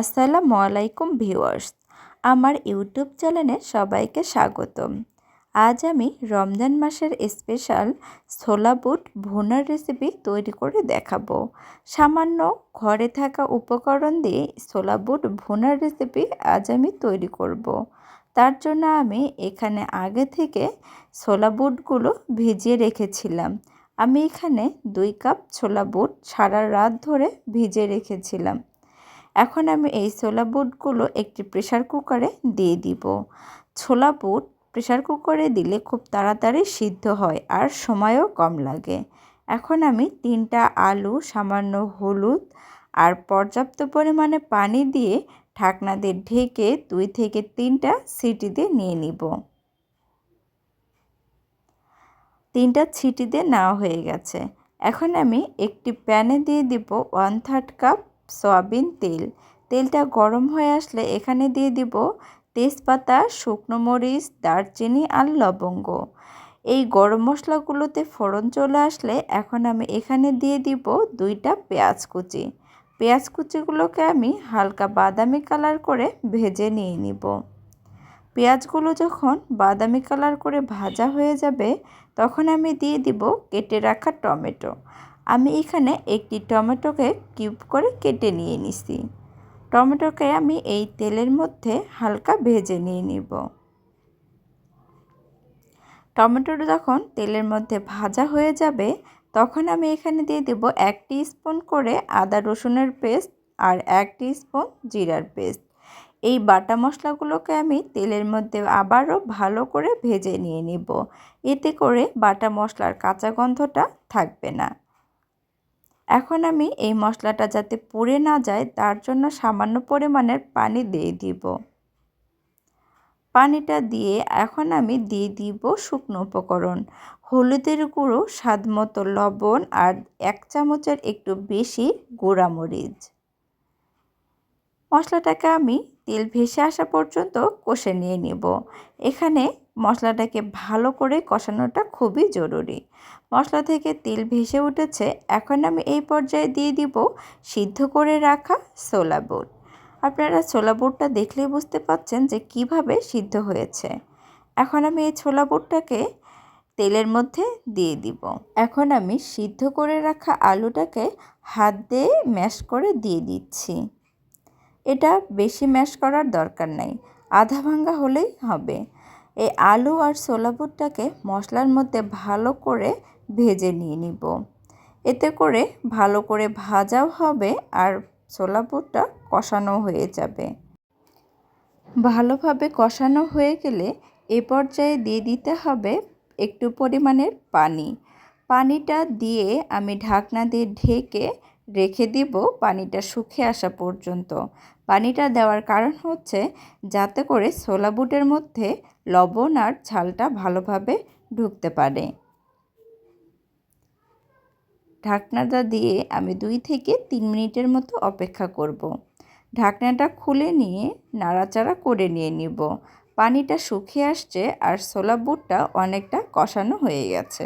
আসসালামু আলাইকুম ভিউয়ার্স, আমার ইউটিউব চ্যানেলে সবাইকে স্বাগতম। আজ আমি রমজান মাসের স্পেশাল ছোলা বুট ভুনার রেসিপি তৈরি করে দেখাবো। সামান্য ঘরে থাকা উপকরণ দিয়ে ছোলা বুট ভুনার রেসিপি আজ আমি তৈরি করব। তার জন্য আমি এখানে আগে থেকে ছোলা বুটগুলো ভিজিয়ে রেখেছিলাম। আমি এখানে দুই কাপ ছোলা বুট সারা রাত ধরে ভিজে রেখেছিলাম। এখন আমি এই ছোলা বুটগুলো একটি প্রেশার কুকারে দিয়ে দিব। ছোলা বুট প্রেশার কুকারে দিলে খুব তাড়াতাড়ি সিদ্ধ হয় আর সময়ও কম লাগে। এখন আমি তিনটা আলু, সামান্য হলুদ আর পর্যাপ্ত পরিমাণে পানি দিয়ে ঢাকনা দিয়ে ঢেকে দুই থেকে তিনটা সিটি দিয়ে নিয়ে নিব। তিনটা ছিটি দিয়ে নেওয়া হয়ে গেছে। এখন আমি একটি প্যানে দিয়ে দিব ওয়ান থার্ড কাপ সয়াবিন তেল। তেলটা গরম হয়ে আসলে এখানে দিয়ে দিব তেজপাতা, শুকনো মরিচ, দারচিনি আর লবঙ্গ। এই গরম মশলাগুলোতে ফোড়ন চলে আসলে এখন আমি এখানে দিয়ে দিব দুইটা পেঁয়াজ কুচি। পেঁয়াজ কুচিগুলোকে আমি হালকা বাদামি কালার করে ভেজে নিয়ে নিব। পেঁয়াজগুলো যখন বাদামি কালার করে ভাজা হয়ে যাবে, তখন আমি দিয়ে দিব কেটে রাখা টমেটো। আমি এখানে একটি টমেটোকে কিউব করে কেটে নিয়ে নিছি। টমেটোকে আমি এই তেলের মধ্যে হালকা ভেজে নিয়ে নিব। টমেটোটা যখন তেলের মধ্যে ভাজা হয়ে যাবে, তখন আমি এখানে দিয়ে দেব এক স্পুন করে আদা রসুনের পেস্ট আর এক স্পুন জিরার পেস্ট। এই বাটা মশলাগুলোকে আমি তেলের মধ্যে আবারও ভালো করে ভেজে নিয়ে নিব। এতে করে বাটা মশলার কাঁচা গন্ধটা থাকবে না। এখন আমি এই মশলাটা যাতে পুড়ে না যায়, তার জন্য সামান্য পরিমাণের পানি দিয়ে দিব। পানিটা দিয়ে এখন আমি দিয়ে দিব শুকনো উপকরণ। হলুদের গুঁড়ো, স্বাদ মতো লবণ আর এক চামচের একটু বেশি গুঁড়ামরিচ। মশলাটাকে আমি তেল ভেসে আসা পর্যন্ত কষে নিয়ে নেব। এখানে মশলাটাকে ভালো করে কষানোটা খুবই জরুরি। মশলা থেকে তেল ভেসে উঠেছে, এখন আমি এই পর্যায়ে দিয়ে দিব সিদ্ধ করে রাখা ছোলা বুট। আপনারা ছোলা বুটটা দেখলেই বুঝতে পাচ্ছেন যে কীভাবে সিদ্ধ হয়েছে। এখন আমি এই ছোলা বুটটাকে তেলের মধ্যে দিয়ে দিব। এখন আমি সিদ্ধ করে রাখা আলুটাকে হাত দিয়ে ম্যাশ করে দিয়ে দিচ্ছি। এটা বেশি ম্যাশ করার দরকার নাই, আধা ভাঙ্গা হলেই হবে। এই আলু আর ছোলা বুটটাকে মশলার মধ্যে ভালো করে ভেজে নিয়ে নিব। এতে করে ভালো করে ভাজাও হবে আর ছোলা বুটটা কষানো হয়ে যাবে। ভালোভাবে কষানো হয়ে গেলে এ পর্যায়ে দিয়ে দিতে হবে একটু পরিমাণের পানি। পানিটা দিয়ে আমি ঢাকনা দিয়ে ঢেকে রেখে দিব পানিটা শুকিয়ে আসা পর্যন্ত। পানিটা দেওয়ার কারণ হচ্ছে যাতে করে ছোলা বুটের মধ্যে লবণ আর ঝালটা ভালোভাবে ঢুকতে পারে। ঢাকনাটা দিয়ে আমি দুই থেকে তিন মিনিটের মতো অপেক্ষা করব। ঢাকনাটা খুলে নিয়ে নাড়াচাড়া করে নিয়ে নিব। পানিটা শুকিয়ে আসছে আর ছোলা বুটটা অনেকটা কষানো হয়ে গেছে।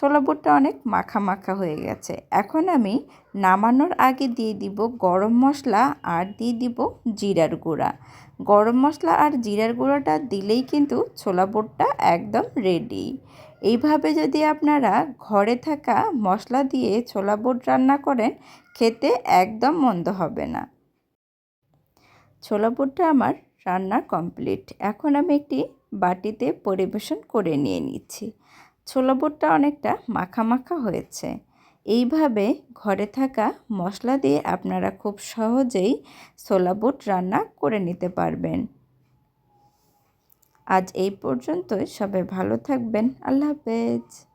ছোলা বুটটা অনেক মাখা মাখা হয়ে গেছে। এখন আমি নামানোর আগে দিয়ে দিব গরম মশলা আর দিয়ে দিব জিরার গুঁড়া। গরম মশলা আর জিরার গুঁড়োটা দিলেই কিন্তু ছোলা বুটটা একদম রেডি এইভাবে যদি আপনারা ঘরে থাকা মশলা দিয়ে ছোলা বুট রান্না করেন, খেতে একদম মন্দ হবে না। ছোলা বুটটা আমার রান্না কমপ্লিট। এখন আমি একটি বাটিতে পরিবেশন করে নিয়ে নিচ্ছি। ছোলা বুটটা অনেকটা মাখা মাখা হয়েছে। এইভাবে ঘরে থাকা মশলা দিয়ে আপনারা খুব সহজেই ছোলা বুট রান্না করে নিতে পারবেন। আজ এই পর্যন্তই। সবাই ভালো থাকবেন। আল্লাহ হাফেজ।